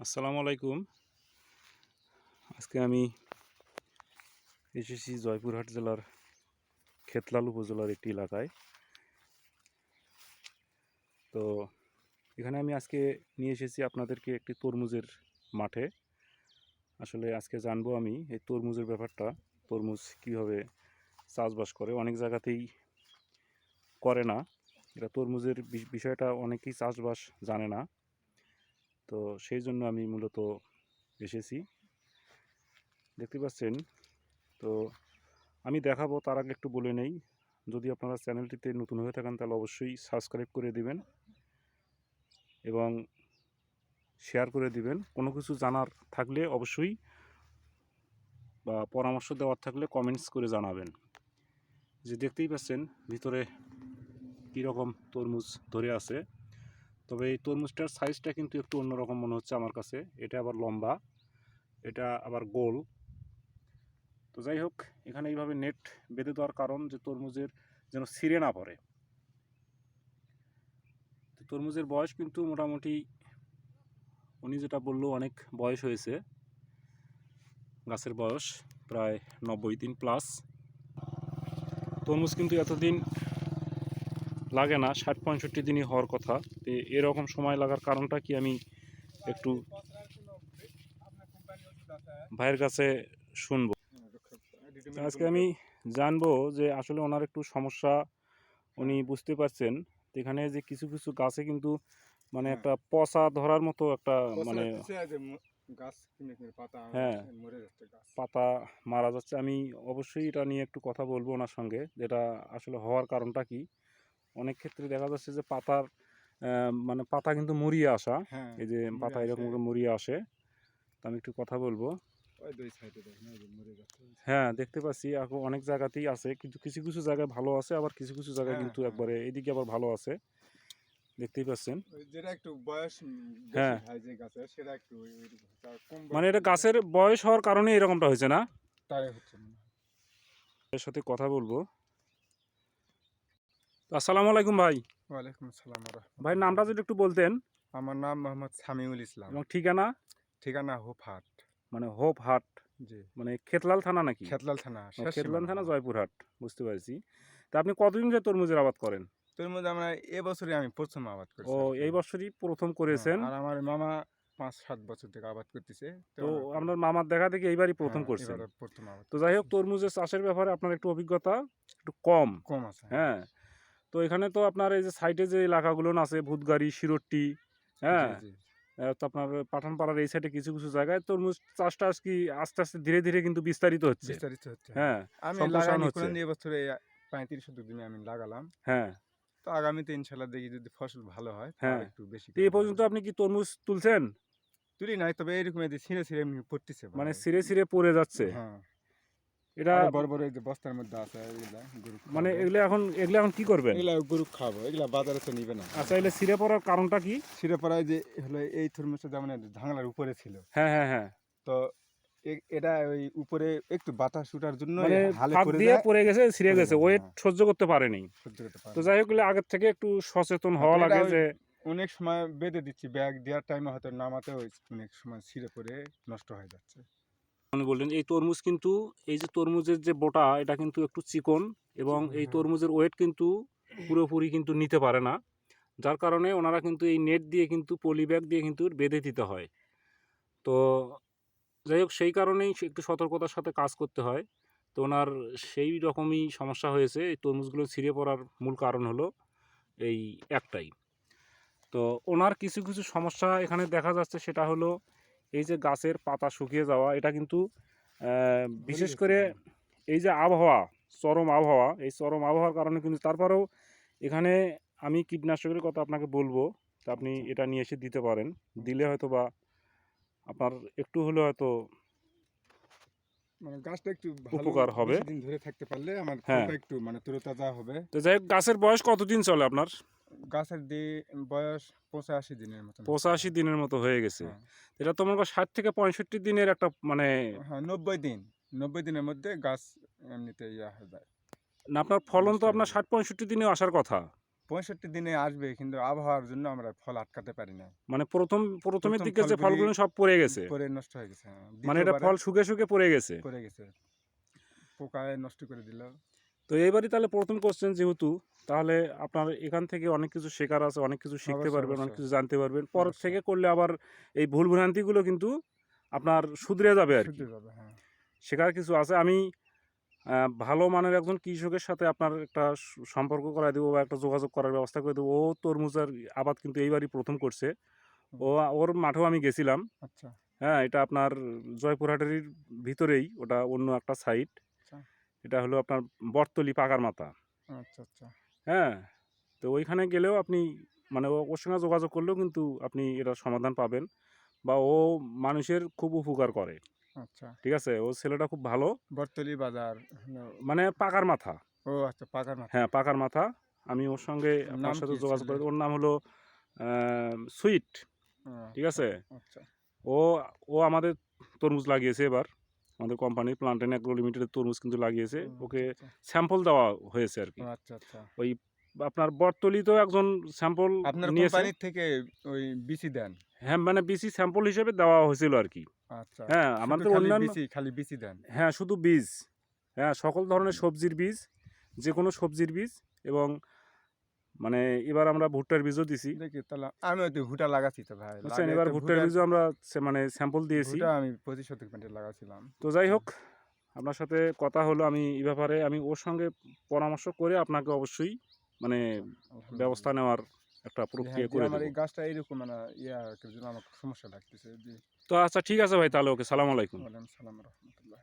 আসসালামু আলাইকুম। আজকে আমি এসেছি জয়পুরহাট জেলার খেতলাল উপজেলার একটি এলাকায়। তো এখানে আমি আজকে নিয়ে এসেছি আপনাদেরকে একটি তরমুজের মাঠে। আসলে আজকে জানব আমি এই তরমুজের ব্যাপারটা, তরমুজ কীভাবে চাষবাস করে। অনেক জায়গাতেই করে না। এটা তরমুজের বিষয়টা অনেকেই চাষবাস জানে না। তো সেই জন্য আমি মূলত এসেছি। দেখতে পাচ্ছেন? তো আমি দেখাবো, তার আগে একটু বলে নেই। যদি আপনারা চ্যানেলটিতে নতুন হয়ে থাকেন, তাহলে অবশ্যই সাবস্ক্রাইব করে দিবেন এবং শেয়ার করে দিবেন। কোনো কিছু জানার থাকলে অবশ্যই বা পরামর্শ দেওয়ার থাকলে কমেন্টস করে জানাবেন। যে দেখতেই পাচ্ছেন, ভিতরে কীরকম তরমুজ ধরে আছে। তবে এই তরমুজটার সাইজটা কিন্তু একটু অন্যরকম মনে হচ্ছে আমার কাছে। এটা আবার লম্বা, এটা আবার গোল। তো যাই হোক, এখানে এইভাবে নেট বেঁধে দেওয়ার কারণ যে তরমুজের যেন ছিঁড়ে না পড়ে। তো তরমুজের বয়স কিন্তু মোটামুটি, উনি যেটা বলল, অনেক বয়স হয়েছে। গাছের বয়স প্রায় নব্বই দিন প্লাস তরমুজ কিন্তু এতদিন লাগে না ষাট পঁয়ষট্টি দিনই হওয়ার কথা। তো এরকম সময় লাগার কারণটা কি আমি একটু ভাইয়ের কাছে শুনব। আজকে আমি জানব যে আসলে ওনার একটু সমস্যা উনি বুঝতে পারছেন। এখানে যে কিছু কিছু গাছে কিন্তু মানে হ্যাঁ। একটা পচা ধরার মতো একটা মানে হ্যাঁ। পাতা মারা যাচ্ছে। আমি অবশ্যই এটা নিয়ে একটু কথা বলব ওনার সঙ্গে যেটা আসলে হওয়ার কারণটা কি। অনেক ক্ষেত্রে দেখা যাচ্ছে যে পাতার মানে পাতা কিন্তু মরিয়ে আসা। হ্যাঁ এই যে পাতা এরকম করে মরিয়ে আসে। তো আমি একটু কথা বলব। হ্যাঁ দেখতে পাচ্ছি। এখন অনেক জায়গাতেই আছে কিন্তু কিছু কিছু জায়গায় ভালো আছে আবার কিছু কিছু জায়গায় হ্যাঁ, কিন্তু হ্যাঁ। একবারে এইদিকে আবার ভালো আছে। দেখতেই পাচ্ছেন। যেটা একটু বয়স হ্যাঁ। সেটা একটু মানে এটা গাছের বয়স হওয়ার কারণে এরকমটা হয়েছে না? তাই হচ্ছে এর সাথে কথা বলব। তো আসসালামু আলাইকুম ভাই। ওয়ালাইকুম আসসালাম ভাই। নামটা যদি একটু বলতেন। আমার নাম মোহাম্মদ সামিউল ইসলাম। এবং ঠিকানা? ঠিকানা হোফাট মানে হোপ হাট জি। মানে খেতলাল থানা নাকি? খেতলাল থানা খেতলাল। থানা জয়পুরহাট। বুঝতে পারছি। তা আপনি কতদিন ধরে তরমুজের আবাদ করেন? তরমুজ আমরা এবছরই আমি প্রথম আবাদ করছি ও এই বছরই প্রথম করেছেন? হ্যাঁ, আর আমার মামা পাঁচ সাত বছর থেকে আবাদ করতেছে। তো আমার- আপনার মামার দেখা দেখি এইবারই প্রথম হ্যাঁ, করছেন। প্রথম আবাদ তো যাই হোক তরমুজের চাষের ব্যাপারে আপনার একটু অভিজ্ঞতা একটু কম। কম আছে। হ্যাঁ তো এখানে তো আপনার এই যে সাইডে যে এলাকাগুলো আছে ভূতগাড়ি শিরোট্টি হ্যাঁ? তো আপনার পাঠানপাড়ার এই সাইডে কিছু কিছু জায়গায় তরমুজ চাষটা কি আস্তে আস্তে ধীরে ধীরে কিন্তু বিস্তারিত হচ্ছে? বিস্তারিত হচ্ছে। হ্যাঁ আমি সম্প্রসারণ কোন এবছরে পঁয়ত্রিশ শতক জমি আমি লাগালাম। হ্যাঁ। তো আগামীতে ইনশাল্লাহ দেখি যদি ফসল ভালো হয় হ্যাঁ। একটু বেশি এই পর্যন্ত আপনি কি তরমুজ তুলছেন? তুলি নাই তবে এরকম ছিঁড়ে ছিঁড়ে পড়তেছে মানে। সিরে সিরে পড়ে যাচ্ছে? হ্যাঁ। এটা বড় বড় এই যে বস্তার মধ্যে আছে এগুলা গরু মানে। এগুলো এখন এগুলো এখন কি করবেন? এগুলা গরু খাব এগুলা বাজারে তো নিবে না। আচ্ছা এগুলো সিরে পড়ার কারণটা কি? ছিঁড়ে পড়ায় যে হলো এই যেমন ঝাংলার উপরে ছিল। হ্যাঁ হ্যাঁ হ্যাঁ। তো এটা ওই উপরে একটু বাতাস উঠার জন্য মানে দিয়ে পড়ে গেছে ছিঁড়ে গেছে ওয়েট হ্যাঁ। সহ্য করতে পারেনি। সহ্য করতে পারে তো যাই হোক আগের থেকে একটু সচেতন হওয়া লাগে যে অনেক সময় বেঁধে দিচ্ছি ব্যাগ দেওয়ার টাইমে হয়তো নামাতে অনেক সময় ছিঁড়ে পড়ে নষ্ট হয়ে যাচ্ছে। বললেন এই তরমুজ কিন্তু এই যে তরমুজের যে বোটা এটা কিন্তু একটু চিকন এবং এই হ্যাঁ। তরমুজের ওয়েট কিন্তু পুরোপুরি কিন্তু নিতে পারে না। যার কারণে ওনারা কিন্তু এই নেট দিয়ে কিন্তু পলি ব্যাগ দিয়ে কিন্তু বেঁধে দিতে হয়। তো যাই হোক সেই কারণেই একটু সতর্কতার সাথে কাজ করতে হয়। তো ওনার সেই রকমই সমস্যা হয়েছে। এই তরমুজগুলো ছিঁড়ে পড়ার মূল কারণ হলো এই একটাই। তো ওনার কিছু কিছু সমস্যা এখানে দেখা যাচ্ছে সেটা হলো এই যে গাছের পাতা শুকিয়ে যাওয়া এটা কিন্তু বিশেষ করে এই যে আবহাওয়া চরম আবহাওয়া এই চরম আবহাওয়ার কারণে কিন্তু তারপরেও এখানে আমি কীটনাশকের কথা আপনাকে বলব তা আপনি আচ্ছা। এটা নিয়ে এসে দিতে পারেন দিলে হয়তো বা আপনার একটু হলেও হয়তো মানে গাছটা একটু উপকার হবে। দিন ধরে থাকতে পারলে আমার হ্যাঁ। ফুলটা একটু মানে তরতাজা হবে। তো যাই হোক গাছের বয়স কতদিন চলে আপনার? গাছের দি বয়স পঁচাশি দিনের মতন। পঁচাশি দিনের মতো হয়ে গেছে। হ্যাঁ। এটা তো করো ষাট থেকে পঁয়ষট্টি দিনের একটা মানে হ্যাঁ নব্বই দিন। নব্বই দিনের মধ্যে গাছ এমনিতে ইয়া হয়ে যায়। না আপনার ফলন তো আপনার ষাট পঁয়ষট্টি দিনে আসার কথা। পঁয়ষট্টি দিনে আসবে কিন্তু আবহাওয়ার জন্য আমরা ফল আটকাতে পারি না মানে প্রথম প্রথমের দিকে যে ফলগুলো সব পড়ে গেছে। পরে নষ্ট হয়ে গেছে হ্যাঁ। মানে এটা ফল শুকে শুকে পড়ে গেছে। পড়ে গেছে। পোকায় নষ্ট করে দিল। তো এইবারই তাহলে প্রথম কোশ্চেন যেহেতু তাহলে আপনার এখান থেকে অনেক কিছু শেখার আছে অনেক কিছু শিখতে পারবেন অনেক কিছু জানতে পারবেন। পর। থেকে করলে আবার এই ভুল ভ্রান্তিগুলো কিন্তু আপনার শুধরে যাবে আর কি। হ্যাঁ। শেখার কিছু আছে। আমি ভালো মানের একজন কৃষকের সাথে আপনার একটা সম্পর্ক করাই দেবো বা একটা যোগাযোগ করার ব্যবস্থা করে দেবো। ও তরমুজের আবাদ কিন্তু এইবারই প্রথম করছে। ও ওর মাঠেও আমি গেছিলাম। আচ্ছা। হ্যাঁ এটা আপনার জয়পুরহাটের ভিতরেই ওটা অন্য একটা সাইট। আচ্ছা। এটা হলো আপনার বটতলি পাকার মাথা। আচ্ছা আচ্ছা। হ্যাঁ তো ওইখানে গেলেও আপনি মানে ও- ওর সঙ্গে যোগাযোগ করলেও কিন্তু আপনি এটার সমাধান পাবেন। বা ও মানুষের খুব উপকার করে। আচ্ছা। ঠিক আছে? ও ছেলেটা খুব ভালো। বর্তলি বাজার মানে পাকার মাথা। ও আচ্ছা পাকার মাথা। হ্যাঁ পাকার মাথা। আমি ওর সঙ্গে আপনার সাথে যোগাযোগ করে। ওর নাম হলো সুইট। ঠিক আছে? আচ্ছা। ও ও আমাদের তরমুজ লাগিয়েছে এবার। আমাদের কোম্পানির প্লান্টেন অ্যাগ্রো লিমিটেডের তরমুজ কিন্তু লাগিয়েছে। ওকে আচ্ছা, স্যাম্পল দেওয়া হয়েছে আর কি। আচ্ছা আচ্ছা। আপনার বটতলিতেও একজন স্যাম্পল আপনার থেকে ওই বিসি দেন? হ্যাঁ মানে বিসি স্যাম্পল হিসেবে দেওয়া হয়েছিল আর কি। আচ্ছা হ্যাঁ শুধু আমাদের অন্যান্য খালি দেন? হ্যাঁ শুধু বীজ। হ্যাঁ সকল ধরনের সবজির বীজ যে কোনো সবজির বীজ এবং মানে এবার আমরা ভুট্টার বীজও দিছি। দেখি তাহলে আমি তো লাগাচ্ছি তো ভাই। বুঝছেন এবার ভুট্টার বীজও আমরা মানে স্যাম্পল দিয়েছি। আমি পঁচিশ শতক লাগাছিলাম। তো যাই হোক আপনার সাথে কথা হলো আমি এই ব্যাপারে। আমি ওর সঙ্গে পরামর্শ করে আপনাকে অবশ্যই মানে ব্যবস্থা নেওয়ার একটা হ্যাঁ, প্রক্রিয়া করে আমার দেবো। এই গাছটা এইরকম মানে ইয়া আমার সমস্যা লাগতেছে তো আচ্ছা ঠিক আছে ভাই তাহলে ওকে সালাম আলাইকুম। সালাম রহমতুল্লাহ।